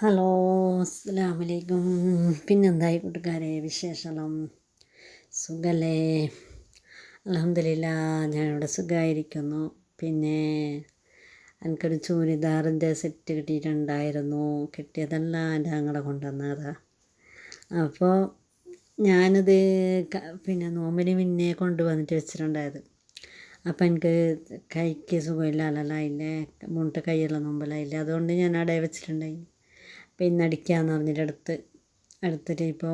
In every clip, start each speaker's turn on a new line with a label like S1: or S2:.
S1: Hello അസ്സലാമലൈക്കും. പിന്നെന്തായി കൂട്ടുകാരെ വിശേഷം സുഖല്ലേ? അലഹമില്ല ഞാനിവിടെ സുഖമായിരിക്കുന്നു പിന്നെ എനിക്കൊരു ചൂരിദാറിന്റെ സെറ്റ് കിട്ടിയിട്ടുണ്ടായിരുന്നു. കിട്ടിയതല്ല എന്റെ അങ്ങടെ കൊണ്ടുവന്നതാ. അപ്പോൾ ഞാനത് പിന്നെ നോമ്പിന് മുന്നേ കൊണ്ടുവന്നിട്ട് വെച്ചിട്ടുണ്ടായത്. അപ്പം എനിക്ക് കൈക്ക് സുഖമില്ല അല്ലല്ല അതിന്റെ മുണ്ട് കൈയുള്ള നോമ്പലായില്ലേ അതുകൊണ്ട് ഞാൻ അവിടെ വെച്ചിട്ടുണ്ടായി. അപ്പം ഇന്ന് അടിക്കാമെന്ന് പറഞ്ഞിട്ട് എടുത്ത് എടുത്തിട്ട് ഇപ്പോൾ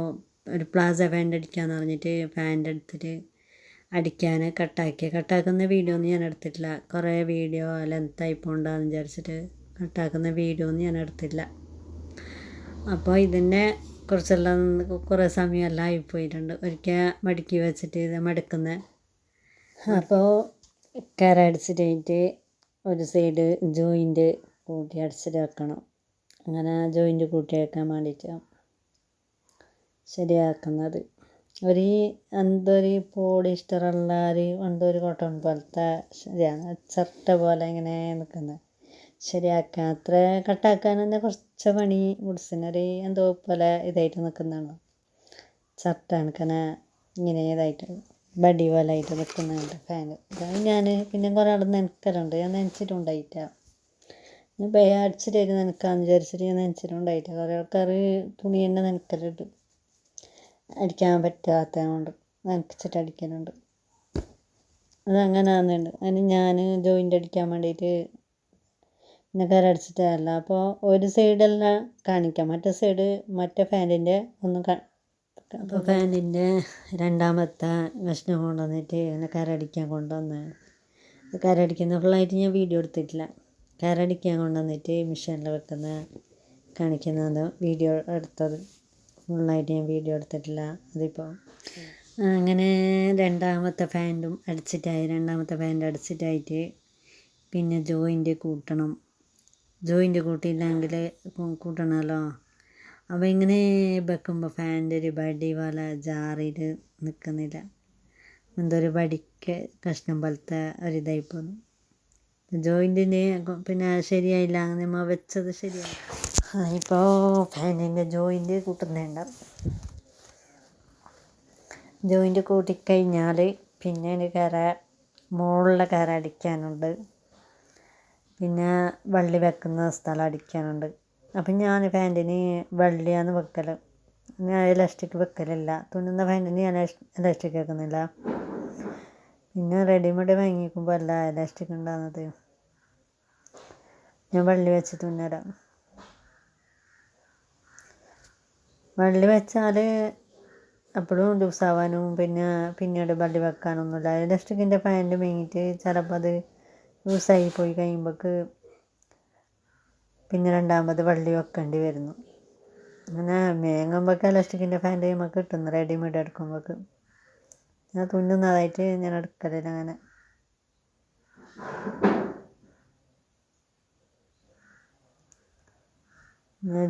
S1: ഒരു പ്ലാസ പാന്റ് അടിക്കാമെന്ന് പറഞ്ഞിട്ട് പാന്റ് എടുത്തിട്ട് അടിക്കാൻ കട്ടാക്കി കട്ടാക്കുന്ന വീഡിയോ ഒന്നും ഞാൻ എടുത്തിട്ടില്ല. കുറേ വീഡിയോ ലെങ്തായി പോകണ്ടെന്ന് വിചാരിച്ചിട്ട് കട്ടാക്കുന്ന വീഡിയോ ഒന്നും ഞാൻ എടുത്തില്ല അപ്പോൾ ഇതിനെ കുറിച്ചെല്ലാം കുറേ സമയമെല്ലാം ആയിപ്പോയിട്ടുണ്ട്. ഒരിക്കൽ മടുക്കി വെച്ചിട്ട് ഇത് മടുക്കുന്നത് അപ്പോൾ കര അടിച്ചിട്ട് ഒരു സൈഡ് ജോയിന്റ് കൂട്ടി അടിച്ചിട്ട് വെക്കണം. അങ്ങനെ ജോയിന്റ് കൂട്ടി വേണ്ടിയിട്ടാണ് വേണ്ടിയിട്ട് ശരിയാക്കുന്നത്. ഒരു എന്തൊരു പോളിസ്റ്ററുള്ള ഒരു എന്തൊരു കോട്ടൺ പോലത്തെ ശരിയാണ്. ചിരട്ട പോലെ ഇങ്ങനെ നിൽക്കുന്നത്. ശരിയാക്കാൻ അത്ര കട്ടാക്കാൻ തന്നെ കുറച്ച് പണി മുടിസിനൊരു എന്തോ പോലെ ഇതായിട്ട് നിൽക്കുന്നതാണ്. ചിരട്ട കണക്കനെ ഇങ്ങനെ ഇതായിട്ട് ബഡി പോലെ ആയിട്ട് നിൽക്കുന്നുണ്ട് ഫാന് ഞാൻ പിന്നെ കുറേ ആൾ നനക്കലുണ്ട്. ഞാൻ നനച്ചിട്ടുണ്ടായിട്ട ഞാൻ ബേ അടിച്ചിട്ടായിരുന്നു നനക്കാമെന്ന് വിചാരിച്ചിട്ട് ഞാൻ നനച്ചിട്ടുണ്ടായിട്ട് കുറേ ആൾക്കാർ തുണി തന്നെ നനക്കലുണ്ട് അടിക്കാൻ പറ്റാത്തതുകൊണ്ട് കൊണ്ട് നനച്ചിട്ട് അടിക്കലുണ്ട്. അത് അങ്ങനെ ആകുന്നുണ്ട് അതിന് ഞാൻ ജോയിന്റ് അടിക്കാൻ വേണ്ടിയിട്ട് പിന്നെ കരടിച്ചിട്ടല്ല അപ്പോൾ ഒരു സൈഡെല്ലാം കാണിക്കാം. മറ്റേ സൈഡ് മറ്റേ ഫാനിന്റെ ഒന്ന് അപ്പോൾ ഫാനിന്റെ രണ്ടാമത്തെ കഷ്ണം കൊണ്ടുവന്നിട്ട് ഇങ്ങനെ കരടിക്കാൻ കൊണ്ടുവന്ന്. കരടിക്കുന്ന ഫുള്ളായിട്ട് ഞാൻ വീഡിയോ എടുത്തിട്ടില്ല. കരടിക്കാൻ കൊണ്ടുവന്നിട്ട് മിഷീനിൽ വെക്കുന്ന കാണിക്കുന്നത് വീഡിയോ എടുത്തത്. ഫുള്ളായിട്ട് ഞാൻ വീഡിയോ എടുത്തിട്ടില്ല അതിപ്പോൾ അങ്ങനെ രണ്ടാമത്തെ പാന്റും അടിച്ചിട്ടായി രണ്ടാമത്തെ പാന്റ് അടിച്ചിട്ടായിട്ട് പിന്നെ ജോയിന്റ് കൂട്ടണം. ജോയിന്റ് കൂട്ടിയില്ലെങ്കിൽ കൂട്ടണമല്ലോ. അപ്പോൾ ഇങ്ങനെ വെക്കുമ്പോൾ ഫാന്റെ ഒരു ബടി പോലെ ജാറിയിട്ട് നിൽക്കുന്നില്ല എന്തൊരു ബടിക്ക് കഷ്ണം പോലത്തെ ഒരിതായി പോന്നു. ജോയിന്റിന് പിന്നെ ശരിയായില്ല. നമ്മൾ വെച്ചത് ശരിയായി. ഇപ്പോൾ ഫാനിന്റെ ജോയിന്റ് കൂട്ടുന്നുണ്ട്. ജോയിന്റ് കൂട്ടിക്കഴിഞ്ഞാൽ പിന്നെ ഒരു കര മുകളിലെ കര അടിക്കാനുണ്ട്. പിന്നെ വള്ളി വെക്കുന്ന സ്ഥലം അടിക്കാനുണ്ട്. അപ്പം ഞാൻ പാന്റിന് വള്ളിയാണ് വെക്കൽ ഞാൻ ഇലാസ്റ്റിക് വെക്കലില്ല. തുന്നുന്ന പാന്റിന് ഞാൻ ഇലാസ്റ്റിക് വെക്കുന്നില്ല. പിന്നെ റെഡിമെയ്ഡ് വാങ്ങിക്കുമ്പോൾ അല്ല ഇലാസ്റ്റിക് ഉണ്ടാകുന്നത് ഞാൻ വള്ളി വെച്ച് തുന്നരാം വള്ളി വെച്ചാൽ എപ്പോഴും ലൂസാവാനും പിന്നെ പിന്നീട് വള്ളി വെക്കാനൊന്നുമില്ല. ഇലാസ്റ്റിക്കിന്റെ പാന്റ് മേങ്ങിയിട്ട് ചിലപ്പോൾ അത് ലൂസായി പോയി കഴിയുമ്പോൾക്ക് പിന്നെ രണ്ടാമത് വള്ളി വെക്കേണ്ടി വരുന്നു. അങ്ങനെ മേങ്ങുമ്പോഴൊക്കെ ഇലാസ്റ്റിക്കിന്റെ പാന്റ് നമുക്ക് കിട്ടുന്നു റെഡിമെയ്ഡ് എടുക്കുമ്പോഴേക്ക് ഞാൻ തുന്നുന്നതായിട്ട് ഞാൻ എടുക്കലില്ല അങ്ങനെ.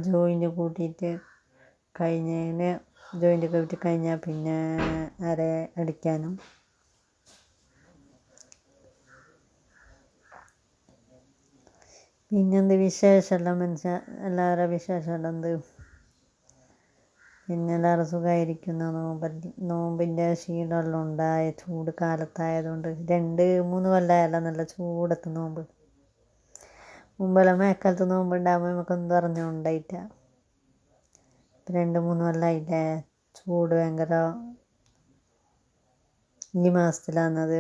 S1: ജോയിന്റ് കൂട്ടിയിട്ട് കഴിഞ്ഞതിന് ജോയിന്റ് കൂട്ടി കഴിഞ്ഞാൽ പിന്നെ അര അടിക്കാനും. പിന്നെന്ത് വിശേഷമെല്ലാം മനുഷ്യ എല്ലാവരുടെ വിശേഷമെല്ലാം എന്ത്? പിന്നെ എല്ലാവരും സുഖമായിരിക്കുന്നു നോമ്പ് നോമ്പിന്റെ ക്ഷീണമെല്ലാം ഉണ്ടായ ചൂട് കാലത്തായതുകൊണ്ട് രണ്ട് മൂന്ന് കൊല്ലമായല്ലോ നല്ല ചൂടത്ത് നോമ്പ്. മുമ്പെല്ലാം മേക്കാലത്ത് നോമ്പ് ഉണ്ടാകുമ്പോൾ നമുക്കൊന്നും അറിഞ്ഞുണ്ടായിട്ട രണ്ട് മൂന്ന് കൊല്ലമായില്ലേ ചൂട് ഭയങ്കര ഈ മാസത്തിലാണത്.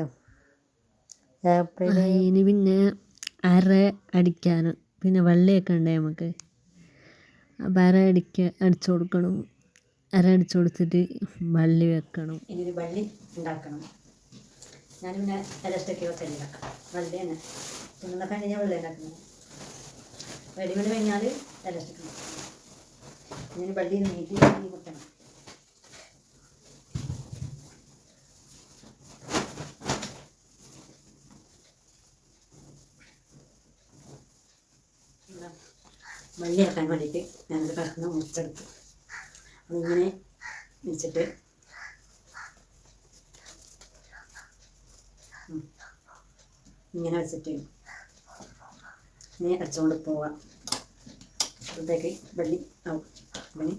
S1: ഏപ്രിൽ
S2: ഇനി പിന്നെ അര അടിക്കാനും. പിന്നെ വെള്ളയൊക്കെ ഉണ്ട് നമുക്ക്? അര അടിക്ക അടിച്ചു കൊടുക്കണം. അര അടിച്ചു കൊടുത്തിട്ട് വള്ളി വെക്കണം.
S1: ഇനി ഒരു ഉണ്ടാക്കണം. ഞാൻ പിന്നെ ഇലസ്റ്റൊക്കെ വെക്കലില്ല വള്ളി തന്നെ പാന്റ് ഞാൻ വെള്ളം ഉണ്ടാക്കുന്നത് റെഡിമെയ്ഡ് കഴിഞ്ഞാൽ ഇലസ്റ്റൊക്കെ ഇനി വള്ളി നീട്ടി കുത്തണം. വള്ളിയാക്കാൻ വേണ്ടിയിട്ട് ഞാനത് കഷ്ണം മുറിച്ചെടുത്തു. അതിങ്ങനെ വെച്ചിട്ട്. ഇങ്ങനെ വെച്ചിട്ട് ഇനി അടിച്ചുകൊണ്ട് പോവാം.
S2: അപ്പോഴത്തേക്ക് വെള്ളി ആവും മണി